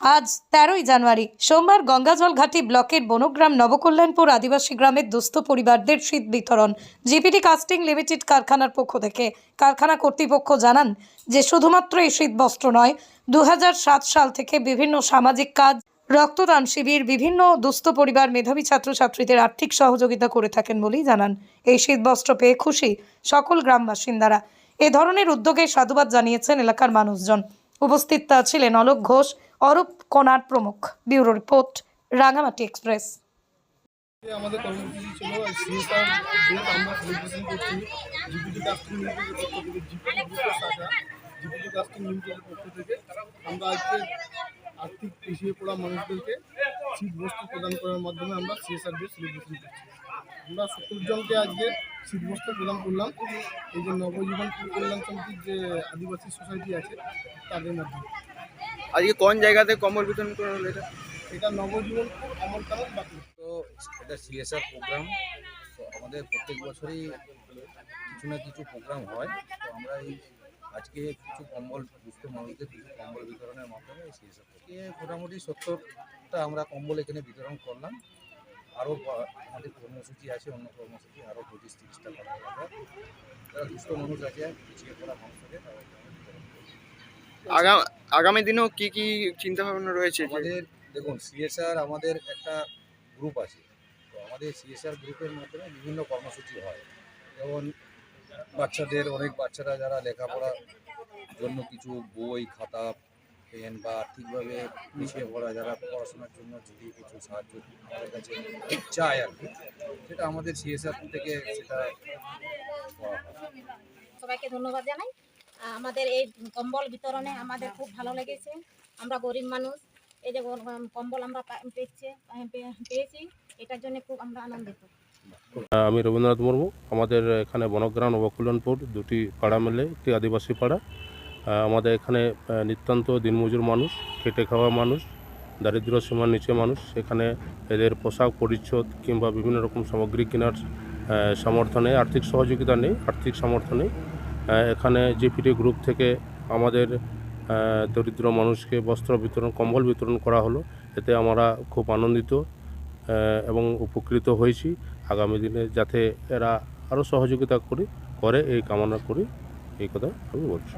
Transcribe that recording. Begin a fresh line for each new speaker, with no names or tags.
আজ তেরোই জানুয়ারি, সোমবার গঙ্গাজল ঘাটি ব্লকের বনগ্রাম নবকল্যাণপুর আদিবাসী গ্রামের দুস্থ পরিবারদের শীত বিতরণ। জিপিটি কাস্টিং লিমিটেড কারখানার পক্ষ থেকে কারখানা কর্তৃপক্ষ জানান যে শুধুমাত্র এই শীত বস্ত্র নয় দু সাল থেকে বিভিন্ন সামাজিক কাজ, রক্তদান শিবির, বিভিন্ন দুস্থ পরিবার, মেধাবী ছাত্রছাত্রীদের আর্থিক সহযোগিতা করে থাকেন বলেই জানান। এই শীত বস্ত্র পেয়ে খুশি সকল গ্রাম বাসিন্দারা এ ধরনের উদ্যোগে সাধুবাদ জানিয়েছেন এলাকার মানুষজন। উপস্থিত ছিলেন অলোক ঘোষ অরূপ কোনার প্রমুখ, ব্যুরো রিপোর্ট, রাঙামাটি এক্সপ্রেস।
আমাদের আর্থিক পিছিয়ে পড়া মানুষদেরকে শীত বস্ত্র প্রদান করার মাধ্যমে আমরা সিএসআর ডে সেলিব্রেশন করছি। আমরা সত্তর জনকে আজকে শীত বস্ত্র প্রদান করলাম। এই যে নবজীবন কল্যাণ সমিতির যে আদিবাসী সোসাইটি আছে, তাদের মাধ্যমে।
আজকে কোন জায়গাতে কম্বল বিতরণ করা হলো এটা?
এটা নবজীবন বাকি।
তো এটা সিএসআর প্রোগ্রাম তো আমাদের প্রত্যেক বছরই কিছু না কিছু প্রোগ্রাম হয়। তো আমরা এই আজকে কিছু কম্বল দুস্থ মানুষদের কিছু কম্বল বিতরণের মাধ্যমে সিএসআর থেকে মোটামুটি সত্তরটা আমরা কম্বল এখানে বিতরণ করলাম। আরও আমাদের কর্মসূচি আছে অন্য কর্মসূচি আরও পঁচিশ তিরিশটা করা হবে। যারা দুস্থ মানুষ আছে পিছিয়ে পড়া মানুষ।
আগাম আগামী দিনেও কি কি চিন্তা ভাবনা রয়েছে? যে
আমাদের দেখুন সিএসআর আমাদের একটা গ্রুপ আছে। তো আমাদের সিএসআর গ্রুপের মাধ্যমে বিভিন্ন কর্মসূচি হয়। যেমন বাচ্চাদের অনেক বাচ্চারা যারা লেখাপড়ার জন্য কিছু বই খাতা পেন বা আর্থিকভাবে পিছিয়ে পড়া যারা পড়াশোনার জন্য যদি কিছু সাহায্য আমাদের কাছে চায় আর কি সেটা আমাদের সিএসআর থেকে সেটা করা হয়।
সবাইকে ধন্যবাদ জানাই। আমাদের এই কম্বল বিতরণে আমাদের খুব ভালো লেগেছে। আমরা গরিব মানুষ এই যে কম্বল আমরা পেয়েছে পেয়েছি এটার জন্য খুব আমরা আনন্দিত।
আমি রবীন্দ্রনাথ মুর্মু আমাদের এখানে বনগ্রাম নবকল্যাণপুর দুটি পাড়া মিলে একটি আদিবাসী পাড়া। আমাদের এখানে নিতান্ত দিনমজুর মানুষ খেটে খাওয়া মানুষ দারিদ্র সীমার নিচে মানুষ। এখানে এদের পোশাক পরিচ্ছদ কিংবা বিভিন্ন রকম সামগ্রী কেনার আহ, সামর্থ্য আর্থিক সহযোগিতা নেই আর্থিক সমর্থনে এখানে জিপিটি গ্রুপ থেকে আমাদের দরিদ্র মানুষকে বস্ত্র বিতরণ, কম্বল বিতরণ করা হলো। এতে আমরা খুব আনন্দিত এবং উপকৃত হয়েছি। আগামী দিনে যাতে এরা আরও সহযোগিতা করি, করে এই কামনা করি, এই কথা আমি বলছি।